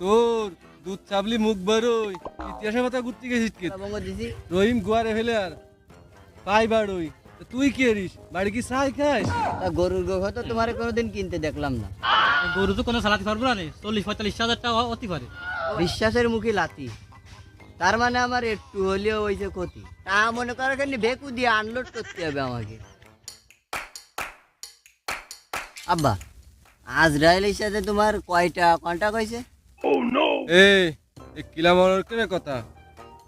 তোর দুধ চাবলি মুখ বেরোয়। ইতিহাসের কথা ঘুরতে গেছিস কে? রহিম গুয়ারে ফেলে আর পাই বাড়ই তুই কি এরিস বাড়ি কি চাই খাস? গরুর তো তোমার কোনোদিন কিনতে দেখলাম না। গরু তো কোনো চালাতে পারব না চল্লিশ পঁয়তাল্লিশ হাজার টাকা অতি পারে বিশ্বাসের মুখে লাতি। তার মানে আমার একটু হলেও ওই যে ক্ষতি। তা মনে করো খালি ভেকু দিয়ে আনলোড করতে হবে আমাকে। আব্বা আজরাইলের সাথে তোমার কয়টা কন্টাক্ট হয়েছে? এ এ কিলা মনের কেনে কথা?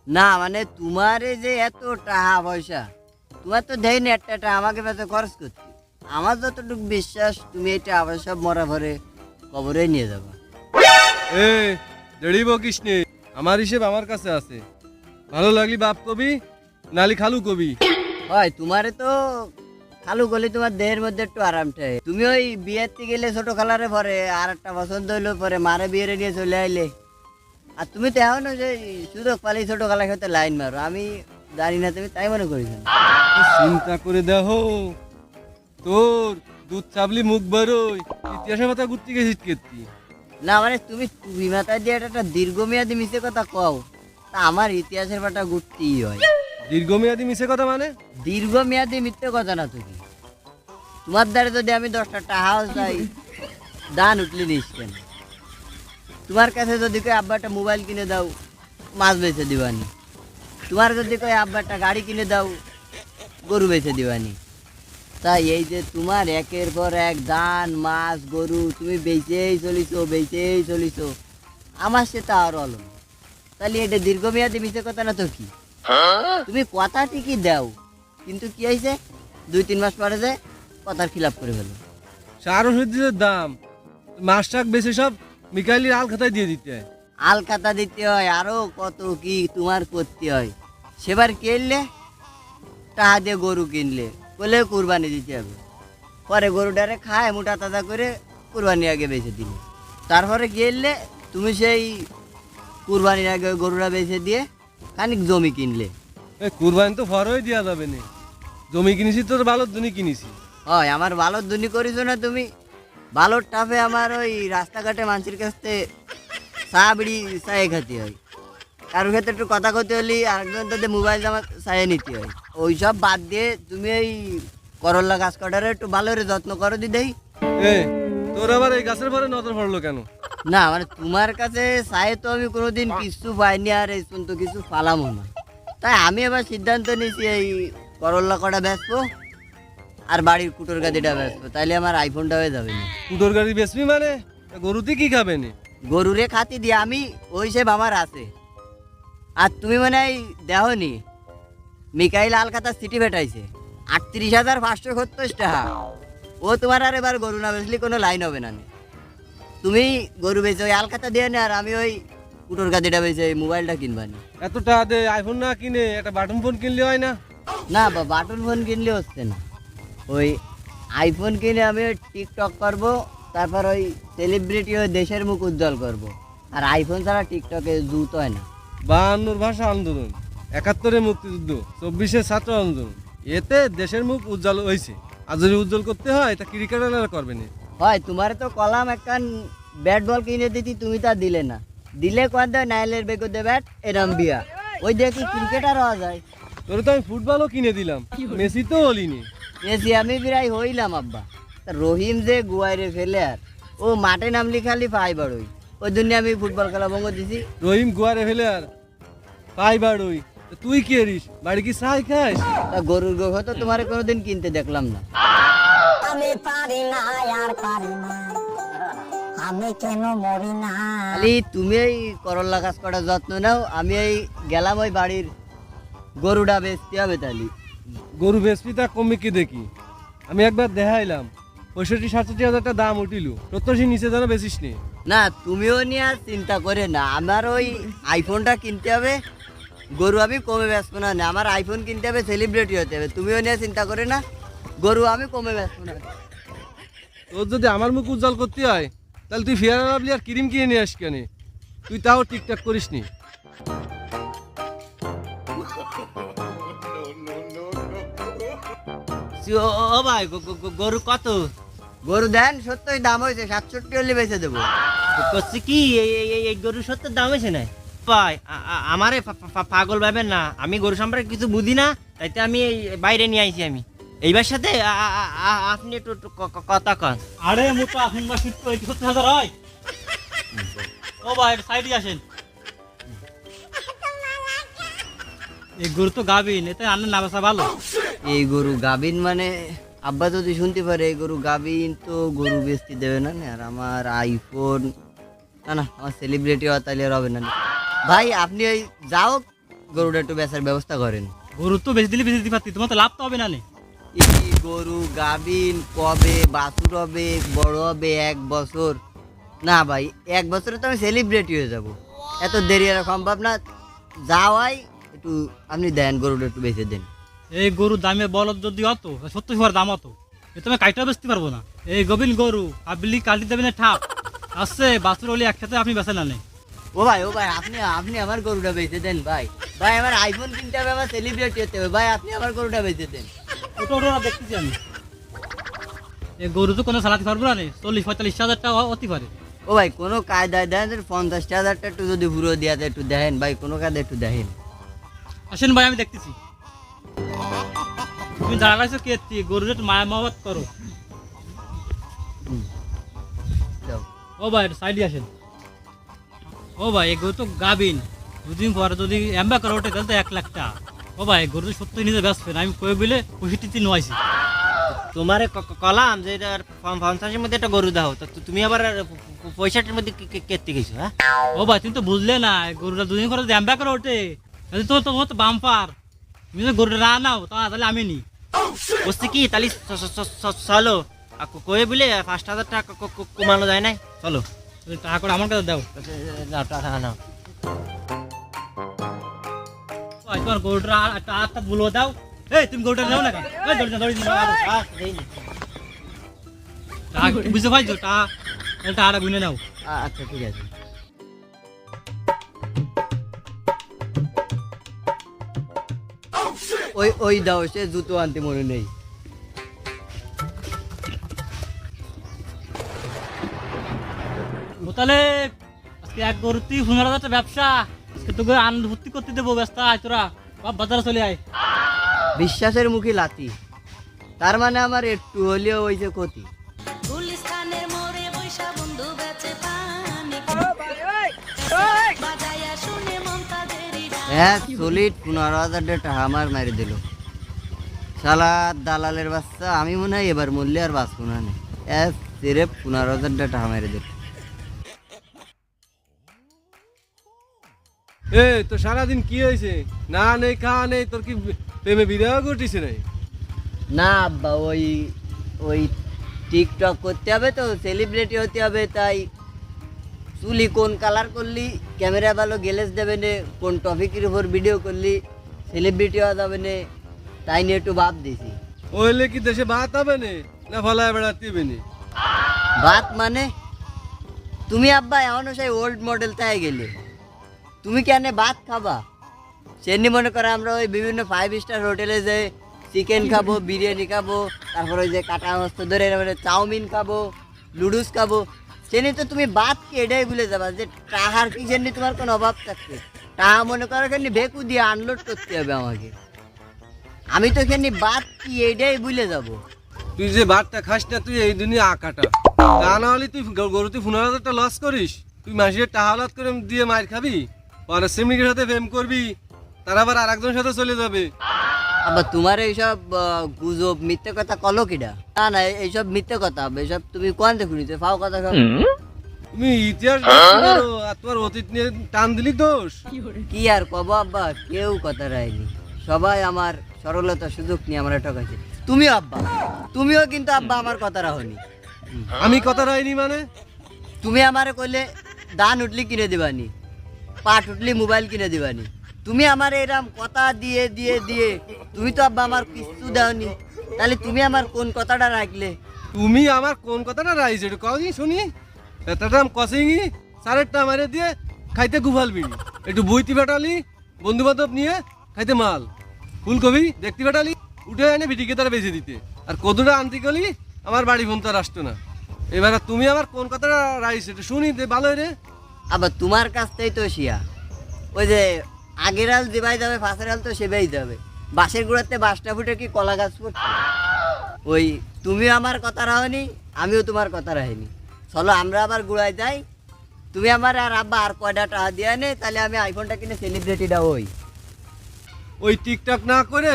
না মানে তোমার এই যে এত টাকা পয়সা তোমার তো দেয় না একটা টাকা আমাকে পেতে খরচ করতে। আমার যতটুকু বিশ্বাস তুমি সব মরা ভরে কবরে নিয়ে যাব। এ দেড়ি বকিস নে আমার হিসেব আমার কাছে আছে। ভালো লাগলি বাপ কবি নালি খালু কবি। হয় তোমারে তো খালু গলি তোমার দেহের মধ্যে একটু আরাম ঠাই তুমি ওই বিয়েতে গেলে ছোট খালারে পরে আর একটা পছন্দ হইল পরে মারে বিয়ে নিয়ে চলে আইলে। আর তুমি তো এখনও যে সুযোগ পালি ছোট খালার সাথে লাইন মারো আমি জানি না তুমি তাই মনে করিস চিন্তা করে দেখো তোর দুধ চাবলি মুখ বেরোয় ইতিহাসের কথা ঘুরতে গেছিস কে তুই? না মানে তুমি তুমি মাথায় দিয়ে একটা দীর্ঘমেয়াদী মিশে কথা কও তা আমার ইতিহাসের পাটা ঘুরতেই হয়। দীর্ঘমেয়াদী মিশে কথা মানে? দীর্ঘমেয়াদী মিথ্যে কথা না তুমি তোমার দ্বারা যদি আমি দশটা টাকাও চাই, দান উঠলে দিস কেন তোমার কাছে যদি কই আব্বা, একটা মোবাইল কিনে দাও, মাছ বেচে দিবানি। তোমার যদি কই আব্বা, একটা গাড়ি কিনে দাও, গরু বেচে দিবানি। তাই এই যে তোমার একের পর এক ধান মাছ, গরু, তুমি বেচেই চলিছো বেচেই চলিছো, আমার সেটা আরও আলো তাহলে এটা দীর্ঘমেয়াদী মিথ্যে কথা না তো কি? তুমি কথা ঠিকই দাও কিন্তু কি হয়েছে? দুই তিন মাস পরে যে কথার খিলাপ করে ফেলো। সার ওষুধের দাম মাস টাক বেশি সব মিকাইলির আল খাতায় দিয়ে দিতে হয়। আল খাতা দিতে হয় আরও কত কি তোমার করতে হয়। সেবার কিনলে টাকা দিয়ে গরু কিনলে বলে কুরবানি দিতে হবে। পরে গরুটারে খায় মোটা তাজা করে কুরবানি আগে বেঁচে দিলে। তারপরে কিনলে তুমি সেই কুরবানির আগে গরুটা বেঁচে দিয়ে খানিক জমি কিনলে। এ কুরবানি তো ফরই দেওয়া যাবে না। জমি কিনেছি তোর ভালোর দুনি কিনেছি। হয় আমার ভালোর দুনি করিস না তুমি? ভালোর টাফে আমার ওই রাস্তাঘাটে মানুষের কাছ থেকে চা বিড়ি চায়ে খেতে হয়। কারোর ক্ষেত্রে একটু কথা কইতে হলে আরেকজন তাদের মোবাইল আমার চায়ে নিতে হয়। ওই সব বাদ দিয়ে তুমি এই করল্লা গাছ কাটারে একটু ভালো করে যত্ন করো দিদেই। এ তোর আবার এই গাছের পরে নজর পড়ল কেন? না মানে তোমার কাছে চাই তো আমি কোনোদিন কিছু পাইনি আর এই পর্যন্ত কিছু পালামও না। তাই আমি এবার সিদ্ধান্ত নিয়েছি এই করল্লা কটা বেচবো আর বাড়ির কুটোর গাদিটা বেচবো। তাইলে আমার আইফোনটা হয়ে যাবে না। কুটোর গাড়ি বেচবি মানে? তা গরুতে কি খাবে নে? গরুরে খাতি দিয়ে আমি ওই সে আমার আছে। আর তুমি মানে এই দেহনি মিকাইল আলকাতা সিটি ভেটাইছে আটত্রিশ হাজার পাঁচশো সত্তর টাকা। ও তোমার আর এবার গরু না বেচলে কোনো লাইন হবে না নে। তুমি গরু বেচে ওই আলকাতা দিয়ে নে আর আমি ওই কুটোর গাদিটা বেচে এই মোবাইলটা কিনবানি এত টাকা দে আইফোন না কিনে একটা বাটন ফোন কিনলে হয় না? না বা বাটন ফোন কিনলে হচ্ছে না। ওই আইফোন কিনে আমি টিকটক করব তারপর ওই সেলিব্রিটি হয়ে দেশের মুখ উজ্জ্বল করব। আর আইফোন ছাড়া টিকটকে জুত হয় না। বাহান্নর ভাষা আন্দোলন একাত্তরে মুক্তিযুদ্ধ চব্বিশে ছাত্র আন্দোলন। এতে দেশের মুখ উজ্জ্বল হয়েছে আর যদি উজ্জ্বল করতে হয় তা ক্রিকেটাররা করবে না। হয় তোমার তো কলাম একখান ব্যাট বল কিনে দিতি তুমি তা দিলে না। দিলে কয় দেয় নাইলের বেগো দে ব্যাট এরম বিয়া। ওই দেখি ক্রিকেটার হওয়া যায়। তোর তো আমি ফুটবলও কিনে দিলাম। মেসি তো হলিনি। মেসি আমি প্রায় হইলাম আব্বা। রহিম যে গুয়াইরে ফেলে আর ও মাঠে নামলি খালি পাই বাড়ই ওই জন্য আমি ফুটবল খেলা বঙ্গ দিছি। রহিম গুয়ারে ফেলে আর পাই বাড়ই তুই কি এরিস বাড়ি কি চাই খাস? গরুর গোখ তো তোমার কোনোদিন কিনতে দেখলাম না। আমি পারি না আর পারি না। আমি কেন মরি না? খালি তুমি এই করল্লা গাছ কটার যত্ন নাও আমি এই গেলাম ওই বাড়ির গরুটা বেচতে হবে তাহলে। গরু বেসপি তা কমে কি দেখি? আমি একবার দেখাইলাম পঁয়ষট্টি সাতষট্টি হাজার টাকা দাম উঠিল। নিচে যেন বেশিস নি। না তুমিও নিয়ে চিন্তা করে না আমার ওই আইফোনটা কিনতে হবে গরু আমি কমে বেচবো না আমার আইফোন কিনতে হবে সেলিব্রিটি হতে হবে তুমিও নিয়ে চিন্তা করে না। গরু আমি কমে বেচবো না। তোর যদি আমার মুখ উজ্জ্বল করতে হয় তাহলে তুই ফেয়ার লাভলি আর ক্রিম কিনে নিয়ে আস কেন? তুই তাও ঠিকঠাক করিস নি। ও ভাই গরু কত? গরু দেন সত্যই দাম হয়েছে সাতষট্টি হলে বেঁচে দেবো। করছি কি এই গরু সত্যের দাম হয়েছে না? ভাই আ- আমারে পাগল ভাবেন না। আমি গরু সম্পর্কে কিছু বুঝি না তাইতে আমি এই বাইরে নিয়ে আইছি আমি। এইবার সাথে আপনি একটু কথা কন। আরে মোটা এখন বা শুট করে সত্তর হাজার হয়। ও ভাই সাইডে আসেন। এই গরু তো গাবিন এতে আন্নার না ভালো। এই গরু গাবিন মানে আব্বা যদি শুনতে পারে এই গরু গাবিন তো গরু বেচতে দেবে না আর আমার আইফোন না না আমার সেলিব্রিটি হওয়া তাহলে আর হবে না ভাই আপনি ওই যাও গরুটা একটু বেচার ব্যবস্থা করেন। গরু তো বেশি দিলে বেশি দিতে পারতি তোমার তো লাভ তো হবে না নে। এই গরু গাবিন কবে বাছুর হবে বড় হবে এক বছর? না ভাই এক বছরে তো আমি সেলিব্রিটি হয়ে যাব। এত দেরি আর সম্ভব না। যাওয়াই একটু আপনি দেন গরুটা একটু বেঁচে দেন। এই গরুর দামে বলদ যদি হতো সত্তর হাজার দাম হতো এ তুমি কাইটা বেচতে পারব না। এই গবিন গরু আপনি কাটি দেবেন ঠাপ আসছে বাছুর হলে একসাথে আপনি বেচে না নে। ও ভাই ও ভাই আপনি আপনি আমার গরুটা বেঁচে দেন ভাই। ভাই আমার আইফোন কিনতে হবে আমার সেলিব্রিটি হতে হবে। ভাই আপনি আমার গরুটা বেঁচে দেন। ওটা ওটা দেখতেছি আমি। এই গরু তো কোনো চালাতে পারব না চল্লিশ পঁয়তাল্লিশ হাজার টাকা হতে পারে। ও ভাই কোনো কায়দায় দেন পঞ্চাশ হাজারটা একটু যদি পুরো দিয়া দেয় একটু দেখেন ভাই কোনো কায়দায় একটু দেখেন। আসেন ভাই আমি দেখতেছি। তুমি দাঁড়াইছো কে গরুর একটু মায়া মহব্বত করো। ও ভাই সাইডে আসেন। ও ভাই তো গাবিন। দুদিন পরে যদি এম্বা করে ওঠে তাহলে তো এক লাখ টাকা। ও ভাই গরু তো সত্যি নিজে ব্যস্ত আমি কয়ে বলে পঁয়ষট্টি নোয়াইছি তোমারে কলাম যে পঞ্চাশের মধ্যে একটা গরু দাও। তো তুমি আবার পঁয়ষট্টির মধ্যে কেটে গেছো হ্যাঁ? ও ভাই তুমি তো বুঝলে না গরুটা দুদিন করে যদি এম্বা করে ওঠে তাহলে তো তোমার তো বাম্পার। তুমি তো গরুটা না নাও তা তাহলে আমি নি। বলছি কি তাহলে চলো। কয়ে বলে পাঁচ হাজার টাকা কমানো যায় না চলো। তুমি টাকা করে আমার কাছে দাও টাকা নাও। তোমার গরুটা একটা আটটা বলব দাও। এই তুমি গরুটা দাও না বুঝতে পারছ? তাহলে গুনে নাও। আচ্ছা ঠিক আছে। ওই ওই দাও সে জুতো আনতে মনে নেই। তাহলে আজকে এক গরুতেই হাজার ব্যবসা। তোকে আনন্দ ভর্তি করতে দেবো ব্যস্ত আয় তোরা। বাপ বাজারে চলে আয়। বিশ্বাসের মুখে লাতি তার মানে আমার একটু হলেও হয়েছে ক্ষতি। গুলিস্তানের মোড়ে বৈশা বন্ধু বেচে পানি। বাজায়া শুনে মমতাজেরই ডাক। হ্যাঁ সলিড পনেরো হাজার টাকা আমার মারি দিল। শালা দালালের বাচ্চা আমি মনে হয় এবার মূল্যে আর বাঁচবো না নে। এক সিরেপ পনেরো হাজার টাকা মেরে দিল। এ তো সারাদিন কি হয়েছে? না নেই খাওয়া নেই তোর কি প্রেমে বিবাহ ঘটিছে নাই? না আব্বা ওই ওই টিকটক করতে হবে তো সেলিব্রিটি হতে হবে তাই চুলি কোন কালার করলি ক্যামেরা ভালো গ্যালেজ দেবে নে কোন টপিকের উপর ভিডিও করলি সেলিব্রিটি হওয়া যাবে নে তাই নিয়ে একটু ভাব দিছি। ওইলে কি দেশে ভাত হবে নে না ফলায় বেড়াতে নি? ভাত মানে? তুমি আব্বা এমন সেই ওল্ড মডেল তাই গেলে। তুমি কেন ভাত খাবা? সেমনি মনে করো আমরা ওই বিভিন্ন ফাইভ স্টার হোটেলে যে চিকেন খাব, বিরিয়ানি খাব, তারপর ওই যে কাটা মাছ ধরে এবারে চাউমিন খাব লুডুস খাব। সেনি তো তুমি ভাত কি এটাই ভুলে যাবা যে টাহার কি জন্য তোমার কোনো অভাব থাকছে টাহা মনে করো এখানে ভেকু দিয়ে আনলোড করতে হবে আমাকে। আমি তো এখানে ভাত কি এটাই ভুলে যাব। তুই যে ভাতটা খাস না, তুই এই দুনিয়া আকাটা। তা না হলে তুই গ- গরুতে পনেরো হাজারটা লস করিস। তুই মাসির টাহালাত করে দিয়ে মার খাবি? পরে সিমনিকের সাথে প্রেম করবি তার আবার আর একজনের সাথে চলে যাবে। আবার তোমার এইসব আহ, গুজব মিথ্যে কথা কলো কিডা? না না এইসব মিথ্যে কথা এইসব তুমি কোন দেখুনি ফাও কথা সব। তুমি ইতিহাস দেখতে পারো, আর তোমার অতীত নিয়ে টান দিলি দোষ। কি আর কব আব্বা কেউ কথা রায়নি। সবাই আমার সরলতা সুযোগ নিয়ে আমরা ঠকাইছে তুমিও আব্বা তুমিও কিন্তু আব্বা আমার কথা রাহনি। আমি কথা রাইনি মানে? তুমি আমারে কইলে দান উঠলি কিনে দিবানি। পাট উঠলি মোবাইল কিনে দিবানি। তুমি আমার এরম কথা দিয়ে দিয়ে দিয়ে, তুমি তো আব্বা আমার কিচ্ছু দাওনি। তাহলে তুমি আমার কোন কথাটা রাখলে? তুমি আমার কোন কথাটা রাইছ? একটু কদি শুনি। এতটাম কসিংই সারেরটা মারে দিয়ে খাইতে গুফাল বিড়ি একটু বইতি বেটালি বন্ধু বান্ধব নিয়ে খাইতে মাল। ফুলকপি দেখতে বেটালি উঠে এনে ভিটিকে তারা বেঁচে দিতে। আর কদুটা আনতে গেলি, আমার বাড়ি ফোন তো আসতো না। এবারে তুমি আমার কোন কথাটা এটা শুনি দে ভালো রে। আবার তোমার কাছ থেকেই তো শিয়া। ওই যে আগের আল যেভাই যাবে ফাঁসের আল তো সেভাই যাবে। বাঁশের গুঁড়াতে বাঁশটা ফুটে কি কলা গাছ ফুটছে? ওই তুমিও আমার কথা রাহনি আমিও তোমার কথা রাহিনি চলো আমরা আবার গুড়ায় যাই। তুমি আমার আর আব্বা আর কয়টা টাকা দিয়ে নে তাহলে আমি আইফোনটা কিনে সেলিব্রিটিটা হই। ওই টিকটক না করে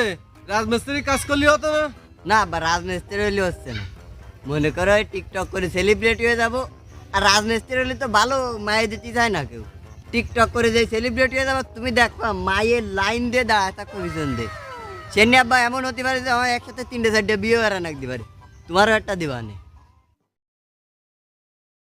রাজমিস্ত্রি কাজ করলি হতো না? না আব্বা রাজমিস্ত্রি হলে হচ্ছে না। মনে করো ওই টিকটক করে সেলিব্রিটি হয়ে যাব। আর রাজমিস্ত্রি হলে তো ভালো মায়ে দিতে চায় না কেউ। টিকটক করে যে সেলিব্রিটি হয়ে যাবে, তুমি দেখো, মায়ের লাইন দিয়ে দাঁড়ায় থাকো পিছন দিয়ে। নিয়ে আব্বা এমন হতে পারে যে আমার একসাথে তিনটে চারটে বিয়ে আর দিতে পারে তোমারও একটা দিবানে।